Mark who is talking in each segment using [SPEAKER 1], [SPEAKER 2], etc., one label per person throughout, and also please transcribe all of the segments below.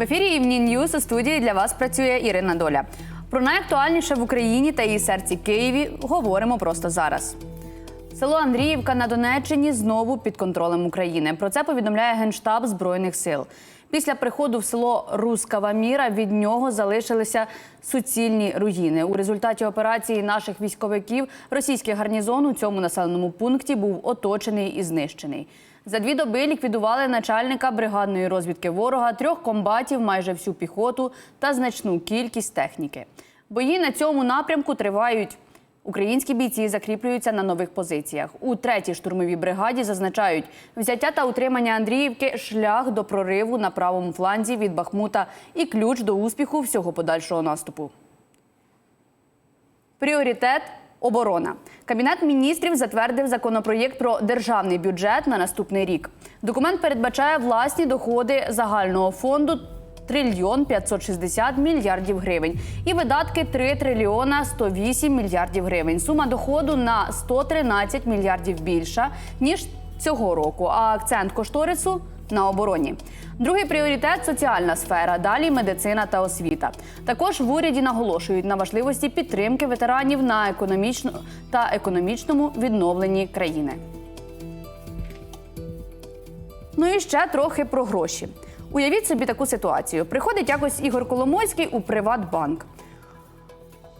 [SPEAKER 1] В ефірі News у студії для вас працює Ірина Доля. Про найактуальніше в Україні та її серці Києві говоримо просто зараз. Село Андріївка на Донеччині знову під контролем України. Про це повідомляє Генштаб Збройних сил. Після приходу в село Рускава Міра від нього залишилися суцільні руїни. У результаті операції наших військовиків російський гарнізон у цьому населеному пункті був оточений і знищений. За дві доби ліквідували начальника бригадної розвідки ворога, трьох комбатів, майже всю піхоту та значну кількість техніки. Бої на цьому напрямку тривають. Українські бійці закріплюються на нових позиціях. У третій штурмовій бригаді зазначають, взяття та утримання Андріївки шлях до прориву на правому фланзі від Бахмута і ключ до успіху всього подальшого наступу. Пріоритет оборона. Кабінет міністрів затвердив законопроєкт про державний бюджет на наступний рік. Документ передбачає власні доходи загального фонду. Трильйон 560 мільярдів гривень і видатки 3 трильйона 108 мільярдів гривень. Сума доходу на 113 мільярдів більша ніж цього року. А акцент кошторису на обороні. Другий пріоритет соціальна сфера. Далі медицина та освіта. Також в уряді наголошують на важливості підтримки ветеранів на економічно та економічному відновленні країни. Ну і ще трохи про гроші. Уявіть собі таку ситуацію. Приходить якось Ігор Коломойський у Приватбанк.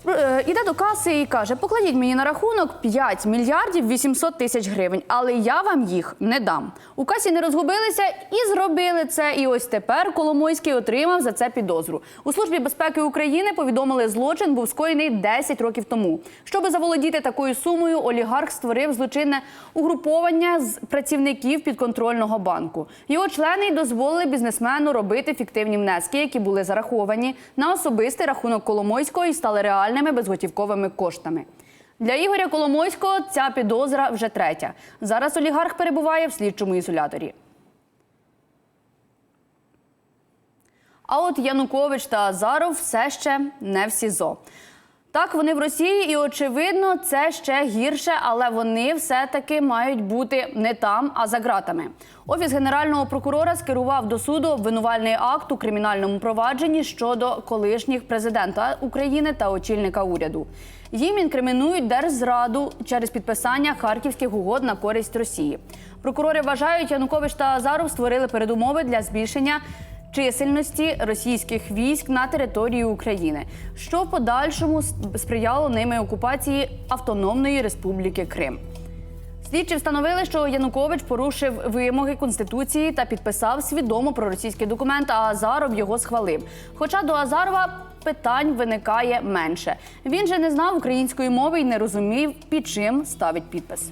[SPEAKER 1] Е, Іде до каси і каже: покладіть мені на рахунок 5 мільярдів 800 тисяч гривень, але я вам їх не дам. У касі не розгубилися і зробили це. І ось тепер Коломойський отримав за це підозру. У службі безпеки України повідомили, злочин був скоєний 10 років тому. Щоби заволодіти такою сумою, олігарх створив злочинне угруповання з працівників підконтрольного банку. Його члени дозволили бізнесмену робити фіктивні внески, які були зараховані на особистий рахунок Коломойського і стали реальними безготівковими коштами. Для Ігоря Коломойського ця підозра вже третя. Зараз олігарх перебуває в слідчому ізоляторі. А от Янукович та Азаров все ще не в СІЗО. Так, вони в Росії, і очевидно, це ще гірше, але вони все-таки мають бути не там, а за ґратами. Офіс генерального прокурора скерував до суду обвинувальний акт у кримінальному провадженні щодо колишніх президента України та очільника уряду. Їм інкримінують держзраду через підписання харківських угод на користь Росії. Прокурори вважають, Янукович та Азаров створили передумови для збільшення чисельності російських військ на території України, що в подальшому сприяло ними окупації Автономної Республіки Крим. Слідчі встановили, що Янукович порушив вимоги конституції та підписав свідомо проросійський документ, а Азаров його схвалив. Хоча до Азарова питань виникає менше. Він же не знав української мови і не розумів, під чим ставить підпис.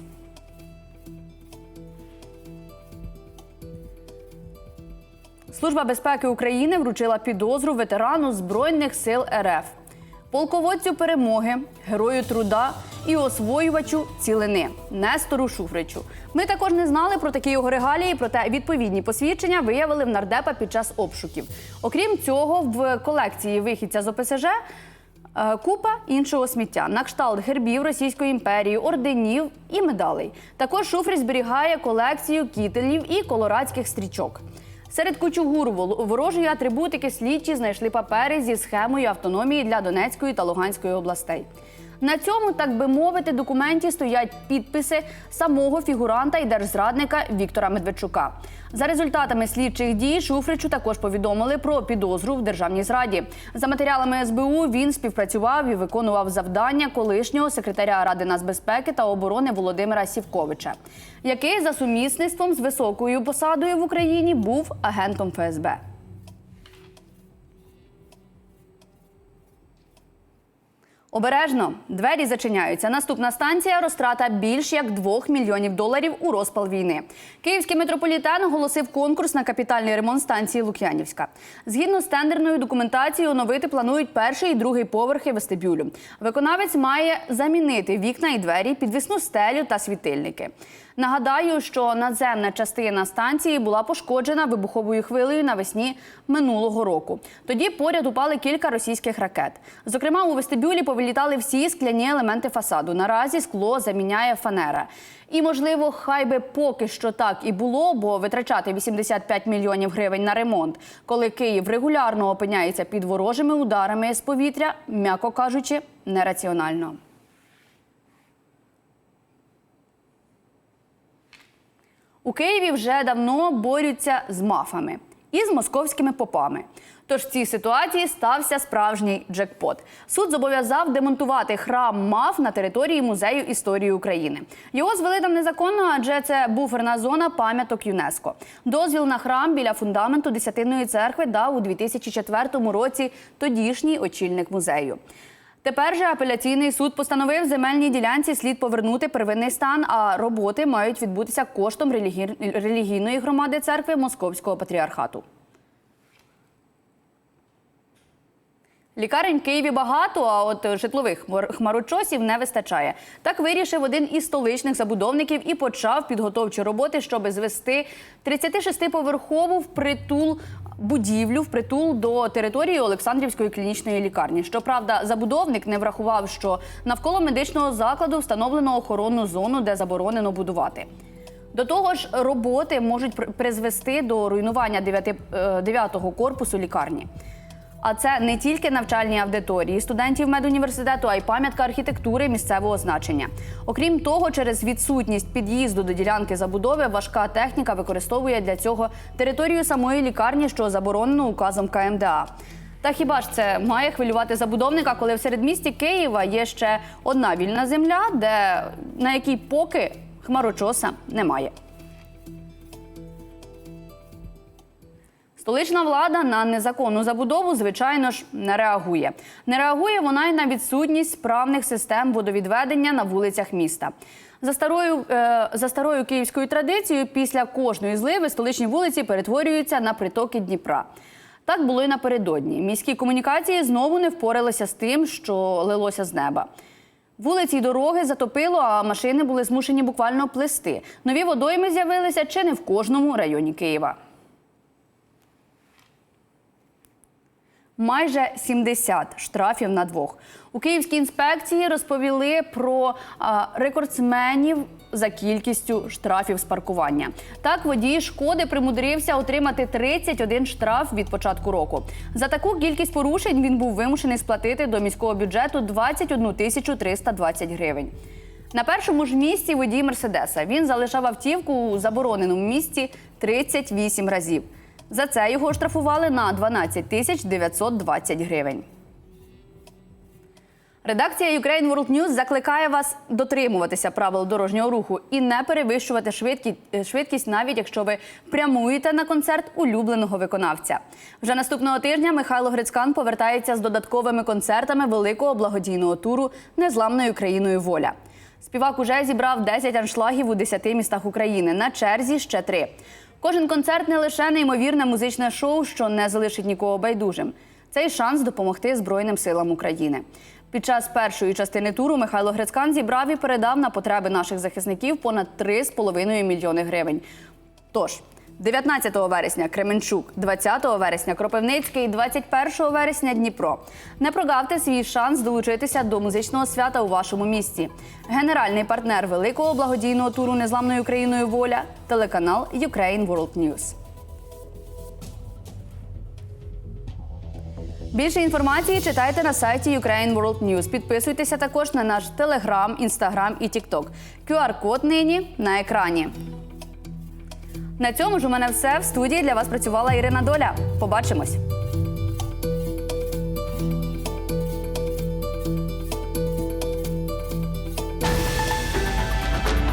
[SPEAKER 1] Служба безпеки України вручила підозру ветерану Збройних сил РФ, полководцю перемоги, герою труда і освоювачу цілини Нестору Шуфричу. Ми також не знали про такі його регалії, проте відповідні посвідчення виявили в нардепа під час обшуків. Окрім цього, в колекції вихідця з ОПСЖ Е, Купа іншого сміття на кшталт гербів Російської імперії, орденів і медалей. Також Шуфрич зберігає колекцію кітелів і колорадських стрічок. Серед кучугур ворожої атрибутики слідчі знайшли папери зі схемою автономії для Донецької та Луганської областей. На цьому, так би мовити, документі стоять підписи самого фігуранта і держзрадника Віктора Медведчука. За результатами слідчих дій Шуфричу також повідомили про підозру в державній зраді. За матеріалами СБУ він співпрацював і виконував завдання колишнього секретаря Ради нацбезпеки та оборони Володимира Сівковича, який за сумісництвом з високою посадою в Україні був агентом ФСБ. Обережно двері зачиняються. Наступна станція розтрата більш як 2 мільйонів доларів у розпал війни. Київський метрополітен оголосив конкурс на капітальний ремонт станції Лук'янівська. Згідно з тендерною документацією, оновити планують перший і другий поверхи вестибюлю. Виконавець має замінити вікна і двері, підвісну стелю та світильники. Нагадаю, що надземна частина станції була пошкоджена вибуховою хвилею навесні минулого року. Тоді поряд упали кілька російських ракет. Зокрема, у вестибюлі повилітали всі скляні елементи фасаду. Наразі скло заміняє фанера. І, можливо, хай би поки що так і було, бо витрачати 85 мільйонів гривень на ремонт, коли Київ регулярно опиняється під ворожими ударами з повітря, м'яко кажучи, нераціонально. У Києві вже давно борються з мафами і з московськими попами. Тож в цій ситуації стався справжній джекпот. Суд зобов'язав демонтувати храм маф на території музею історії України. Його звели там незаконно, адже це буферна зона пам'яток ЮНЕСКО. Дозвіл на храм біля фундаменту Десятинної церкви дав у 2004 році тодішній очільник музею. Тепер же апеляційний суд постановив земельній ділянці слід повернути первинний стан, а роботи мають відбутися коштом релігі- релігійної громади церкви Московського патріархату. Лікарень в Києві багато, а от житлових хмарочосів не вистачає. Так вирішив один із столичних забудовників і почав підготовчі роботи, щоб звести 36-поверхову впритул будівлю впритул до території Олександрівської клінічної лікарні. Щоправда, забудовник не врахував, що навколо медичного закладу встановлено охоронну зону, де заборонено будувати. До того ж, роботи можуть при- призвести до руйнування 9-го корпусу лікарні. А це не тільки навчальні аудиторії студентів медуніверситету, а й пам'ятка архітектури місцевого значення. Окрім того, через відсутність під'їзду до ділянки забудови важка техніка використовує для цього територію самої лікарні, що заборонено указом КМДА. Та хіба ж це має хвилювати забудовника, коли в середмісті Києва є ще одна вільна земля, де на якій поки хмарочоса немає. Столична влада на незаконну забудову, звичайно ж, не реагує. Не реагує вона й на відсутність справних систем водовідведення на вулицях міста. За старою, е, за старою київською традицією, після кожної зливи столичні вулиці перетворюються на притоки Дніпра. Так було й напередодні. Міські комунікації знову не впоралися з тим, що лилося з неба. Вулиці й дороги затопило, а машини були змушені буквально плисти. Нові водойми з'явилися чи не в кожному районі Києва. Майже 70 штрафів на двох. У Київській інспекції розповіли про а, рекордсменів за кількістю штрафів з паркування. Так, водій шкоди примудрився отримати 31 штраф від початку року. За таку кількість порушень він був вимушений сплатити до міського бюджету 21 тисячу 320 гривень. На першому ж місці водій Мерседеса. Він залишав автівку у забороненому місці 38 разів. За це його штрафували на 12 тисяч 920 гривень. Редакція Ukraine World News закликає вас дотримуватися правил дорожнього руху і не перевищувати е, швидкість, навіть якщо ви прямуєте на концерт улюбленого виконавця. Вже наступного тижня Михайло Грицькан повертається з додатковими концертами великого благодійного туру Незламною країною воля. Співак уже зібрав 10 аншлагів у 10 містах України. На черзі ще три. Кожен концерт не лише неймовірне музичне шоу, що не залишить нікого байдужим. Це шанс допомогти Збройним силам України. Під час першої частини туру Михайло Грецькан зібрав і передав на потреби наших захисників понад 3,5 мільйони гривень. Тож 19 вересня Кременчук, 20 вересня Кропивницький, 21 вересня Дніпро. Не прогавте свій шанс долучитися до музичного свята у вашому місті. Генеральний партнер великого благодійного туру Незламною Україною Воля телеканал Ukraine World News. Більше інформації читайте на сайті Ukraine World News. Підписуйтеся також на наш Телеграм, Інстаграм і Тікток. QR-код нині на екрані. На цьому ж у мене все в студії для вас працювала Ірина Доля. Побачимось.